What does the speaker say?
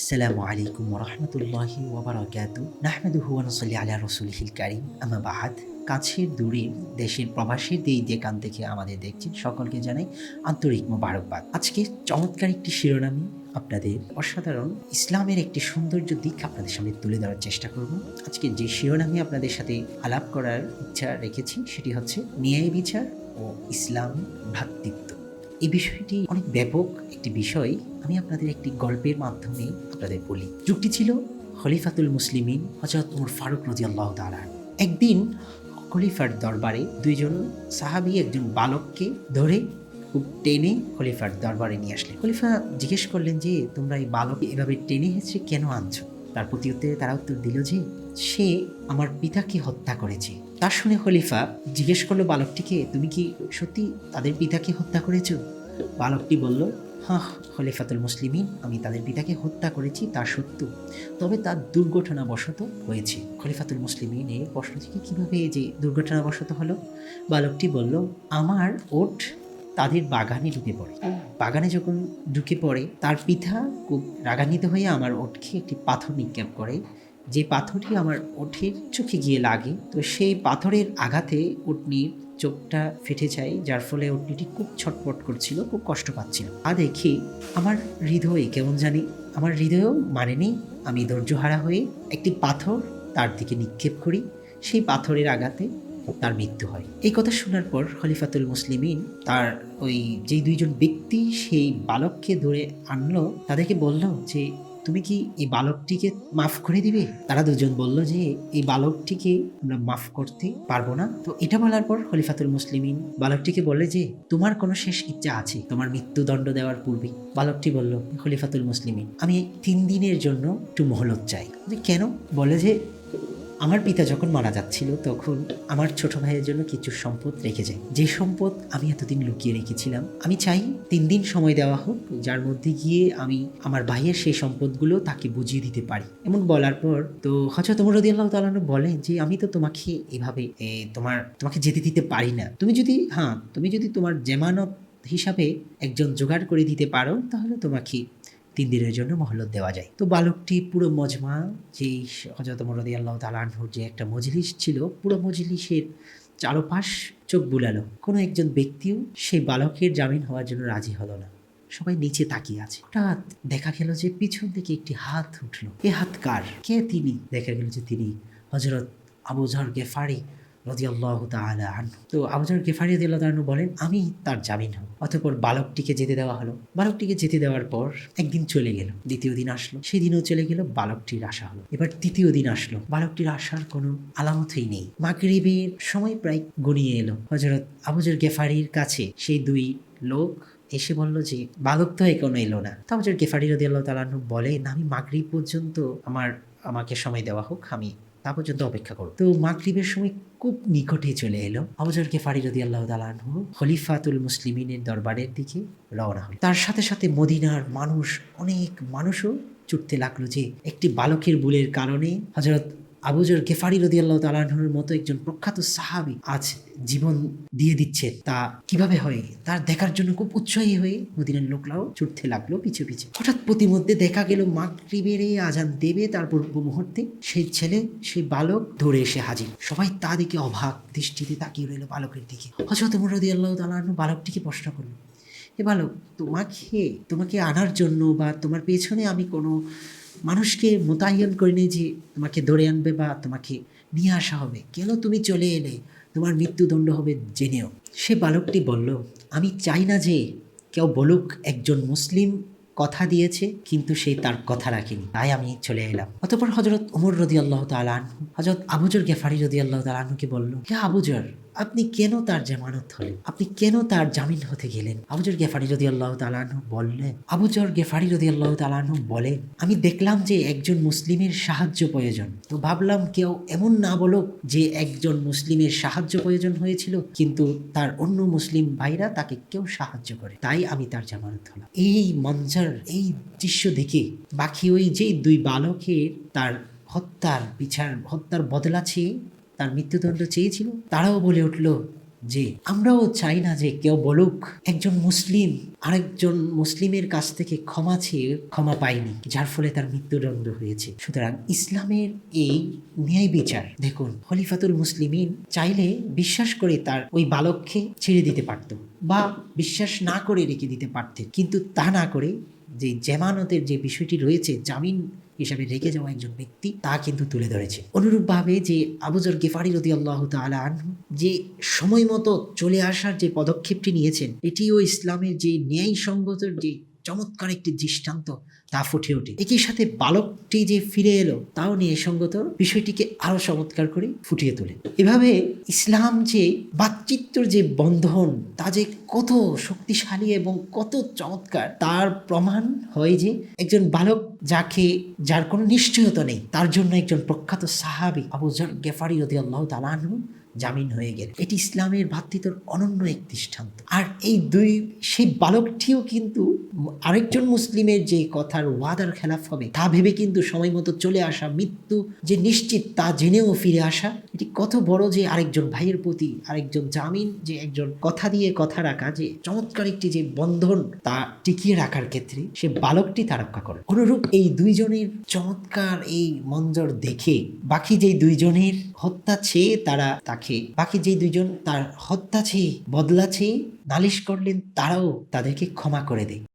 আসসালামু আলাইকুম রহমতুল্লাহি ওবরাকাতু নাহমেদুহু ওয়ানুসাল্লি আলা রসুলিহিল কারিম। আমা বাহাদ কাছের দূরের দেশের প্রবাসীর এই যেখান থেকে আমাদের দেখছেন, সকলকে জানাই আন্তরিক মোবারকবাদ। আজকে চমৎকার একটি শিরোনামে আপনাদের অসাধারণ ইসলামের একটি সৌন্দর্য দিক আপনাদের সামনে তুলে ধরার চেষ্টা করব। আজকে যে শিরোনামে আপনাদের সাথে আলাপ করার ইচ্ছা রেখেছি, সেটি হচ্ছে ন্যায় বিচার ও ইসলাম ভ্রাতৃত্ব। এই বিষয়টি অনেক ব্যাপক একটি বিষয়। আমি আপনাদের একটি গল্পের মাধ্যমে আপনাদের বলি। যুগটি ছিল খলিফাতুল মুসলিমিন হজরত উমর ফারুক রদি আল্লাহ তালান একদিন খলিফার দরবারে দুইজন সাহাবি একজন বালককে ধরে খুব টেনে খলিফার দরবারে নিয়ে আসলেন। খলিফা জিজ্ঞেস করলেন যে, তোমরা এই বালক এভাবে টেনে হেঁচড়ে কেন আনছো? তার প্রতি উত্তরে তারা উত্তর দিল যে, সে আমার পিতাকে হত্যা করেছে। তা শুনে খলিফা জিজ্ঞেস করল, বালকটিকে তুমি কি সত্যি তাদের পিতাকে হত্যা করেছ? বালকটি বলল হ্যাঁ খলিফাতুল মুসলিমিন, আমি তাদের পিতাকে হত্যা করেছি, তা সত্য। তবে তার দুর্ঘটনাবশত হয়েছে। খলিফাতুল মুসলিমিন এর প্রশ্ন থেকে কীভাবে যে দুর্ঘটনাবশত হলো? বালকটি বলল, আমার ওট তাদের বাগানে ঢুকে পড়ে। বাগানে যখন ঢুকে পড়ে তার পিতা খুব রাগান্বিত হয়ে আমার ওটকে একটি পাথর নিক্ষেপ করে। যে পাথরটি আমার ওঠের চোখে গিয়ে লাগে তো সেই পাথরের আঘাতে উটনির চোখটা ফেটে যায় যার ফলে উটনিটি খুব ছটপট করছিল খুব কষ্ট পাচ্ছিল। আর দেখে আমার হৃদয়ে কেমন জানি আমার হৃদয়েও মানেনি আমি ধৈর্যহারা হয়ে একটি পাথর তার দিকে নিক্ষেপ করি। সেই পাথরের আঘাতে তার মৃত্যু হয়। এই কথা শোনার পর খলিফাতুল মুসলিমিন তার ওই যেই দুইজন ব্যক্তি সেই বালককে ধরে আনলো, তাদেরকে বলল যে, তুমি কি এই বালকটিকে মাফ করে দিবে? তারা দুজন বলল যে, এই বালকটিকে আমরা মাফ করতে পারব না। তো এটা বলার পর খলিফাতুল মুসলিমিন বালকটিকে বলে যে, তোমার কোনো শেষ ইচ্ছা আছে, তোমার মৃত্যুদণ্ড দেওয়ার পূর্বে। বালকটি বলল খলিফাতুল মুসলিমিন, আমি তিন দিনের জন্য একটু মহলত চাই। কেন? বলে যে আমার পিতা যখন মারা যাচ্ছিল, তখন আমার ছোট ভাইয়ের জন্য কিছু সম্পদ রেখে যায় যে সম্পদ আমি এতদিন লুকিয়ে রেখেছিলাম, আমি চাই তিন দিন সময় দেওয়া হোক, যার মধ্যে গিয়ে আমি আমার ভাইয়ের সেই সম্পদগুলো তাকে বুঝিয়ে দিতে পারি। এমন বলার পর তো হজরত তোমার রদি আল্লাহ তালানো বলেন যে, আমি তো তোমাকে এভাবে তোমার, তোমাকে যেতে দিতে পারি না। তুমি যদি হ্যাঁ তুমি যদি তোমার জেমানত হিসাবে একজন জোগাড় করে দিতে পারো, তাহলে তোমাকে তিন দিনের জন্য মহলত দেওয়া যায়। তো বালকটি পুরো মজমা যেই হজরত মরদি আল্লাহ তালাহুর যে একটা মজলিস ছিল, পুরো মজলিসের চারপাশ চোখ বুলালো। কোনো একজন ব্যক্তিও সেই বালকের জামিন হওয়ার জন্য রাজি হলো না। সবাই নিচে তাকিয়ে আছে। হঠাৎ দেখা গেল যে পিছন থেকে একটি হাত উঠল। এ হাত কার? কে তিনি? দেখা গেল যে তিনি হজরত আবু জহর গেফারি। রদিয়াল্লাহ তাআলা আনহু। তো আবুজর গেফারি রদিয়াল্লাহ তাআলা বলেন, আমি তার জামিন হব। অতঃপর বালকটিকে যেতে দেওয়া হলো। বালকটিকে যেতে দেওয়ার পর একদিন চলে গেল, দ্বিতীয় দিন আসলো। সেদিনও চলে গেল, বালকটির আশা হলো। এবার তৃতীয় দিন আসলো। বালকটির আসার কোনো আলামতই নেই। মাগরিবের সময় প্রায় গড়িয়ে এলো। হজরত আবুজর গেফারির কাছে সেই দুই লোক এসে বলল যে, বালক তো এখনও এলো না। তো আমাদের গেফারি রদি আল্লাহ তালাহু বলেন, আমি মাগরিব পর্যন্ত আমার, আমাকে সময় দেওয়া হোক, আমি তা পর্যন্ত অপেক্ষা করো তো মাকরিবের সময় খুব নিকটে চলে এলো। আবুজরকে ফারি রদি আল্লাহ তালাহু খলিফাতুল মুসলিমিনের দরবারের দিকে রওনা হল। তার সাথে সাথে মদিনার মানুষ, অনেক মানুষও ছুটতে লাগল যে একটি বালকের ভুলের কারণে হজরত আবুজর গেফারি রদি আল্লাহ তালাহুর মতো একজন প্রখ্যাত সাহাবি আজ জীবন দিয়ে দিচ্ছে। তা কীভাবে হয়? তার দেখার জন্য খুব উৎসাহী হয়ে মদিনার লোকরাও ছুটতে লাগল পিছু পিছু। হঠাৎ প্রতিমধ্যে দেখা গেল মাগরিবের এই আজান দেবে, তার পূর্ব মুহূর্তে সেই ছেলে, সেই বালক ধরে এসে হাজির। সবাই তা দিকে অবাক দৃষ্টিতে তাকিয়ে রইল বালকের দিকে। হজরত রদি আল্লাহ তালাহু বালকটিকে প্রশ্ন করল এ বালক, তোমাকে তোমাকে আনার জন্য বা তোমার পেছনে আমি কোনো মানুষকে মোতায়েন করিনি যে তোমাকে ধরে আনবে বা তোমাকে নিয়ে আসা হবে, কেন তুমি চলে এলে? তোমার মৃত্যুদণ্ড হবে জেনেও সে বালকটি বলল, আমি চাই না যে কেউ বলুক একজন মুসলিম কথা দিয়েছে, কিন্তু সে তার কথা রাখেনি। তাই আমি চলে এলাম। অতপর হজরত ওমর রদি আল্লাহ তালান হজরত আবুজর গেফারি রদি আল্লাহ তালানকে বলল হে আবুজর আপনি কেন তার জামানত হলেন? আপনি কেন তার জামিন হতে গেলেন? আবুজর গেফারি রদি আল্লাহ তালানহু বললেন আবুজর গেফারি রদি আল্লাহ তালানহু বলেন আমি দেখলাম যে একজন মুসলিমের সাহায্য প্রয়োজন। তো ভাবলাম কেউ এমন না বলুক যে একজন মুসলিমের সাহায্য প্রয়োজন হয়েছিল কিন্তু তার অন্য মুসলিম ভাইরা তাকে কেউ সাহায্য করে। তাই আমি তার জামানত হলাম। এই মঞ্জার এই দৃশ্য দেখে বাকি ওই যে দুই বালকের তার হত্যার বিচার হত্যার বদলা চেয়ে তার মৃত্যুদণ্ড চেয়েছিল, তারাও বলে উঠল যে, আমরাও চাই না যে কেউ বলুক, একজন মুসলিম, আরেকজন মুসলিমের কাছ থেকে ক্ষমা চেয়ে ক্ষমা পায়নি, যার ফলে তার মৃত্যুদণ্ড হয়েছে। সুতরাং ইসলামের এই ন্যায় বিচার, দেখুন, খলিফাতুল মুসলিমিন চাইলে বিশ্বাস করে তার ওই বালককে ছেড়ে দিতে পারত, বা বিশ্বাস না করে রেখে দিতে পারতেন, কিন্তু তা না করে যে জামানতের যে বিষয়টি রয়েছে, জামিন হিসাবে রেখে যাওয়া একজন ব্যক্তি তা কিন্তু তুলে ধরেছে। অনুরূপভাবে যে আবুজর গেফারি রদি আল্লাহ তালা আনহু যে সময় মতো চলে আসার যে পদক্ষেপটি নিয়েছেন, এটিও ইসলামের যে ন্যায় ন্যায়সঙ্গত যে চমৎকার একটি দৃষ্টান্ত তা ফুটে ওঠে। একই সাথে বালকটি যে ফিরে এলো, তাও ন্যায়সঙ্গত বিষয়টিকে আরও চমৎকার করে ফুটিয়ে তোলে। এভাবে ইসলাম যে বাতচিত্র যে বন্ধন, তা যে কত শক্তিশালী এবং কত চমৎকার, তার প্রমাণ হয় যে একজন বালক যাকে, যার কোনো নিশ্চয়তা নেই, তার জন্য একজন প্রখ্যাত সাহাবি আবু জর গেফারি রদি আল্লাহ তালানহু জামিন হয়ে গেল। এটি ইসলামের ভ্রাতৃত্বর অনন্য এক দৃষ্টান্ত। আর এই দুই, সেই বালকটিও কিন্তু আরেকজন মুসলিমের যে কথার ওয়াদার খেলাফ হবে, তা ভেবে কিন্তু সময় মতো চলে আসা মৃত্যু যে নিশ্চিত তা জেনেও ফিরে আসা, এটি কত বড় যে আরেকজন ভাইয়ের প্রতি আরেকজন জামিন, যে একজন কথা দিয়ে কথা রাখা, যে চমৎকার একটি যে বন্ধন তা টিকিয়ে রাখার ক্ষেত্রে সে বালকটি তা রক্ষা করে। অনুরূপ এই দুইজনের চমৎকার এই মঞ্জর দেখে বাকি যে দুইজনের হত্যা চেয়ে তারা তাকে বাকি যে দুজন তার হত্যা বদলাছি নালিশ করলেন তারাও তাদেরকে ক্ষমা করে দেয়।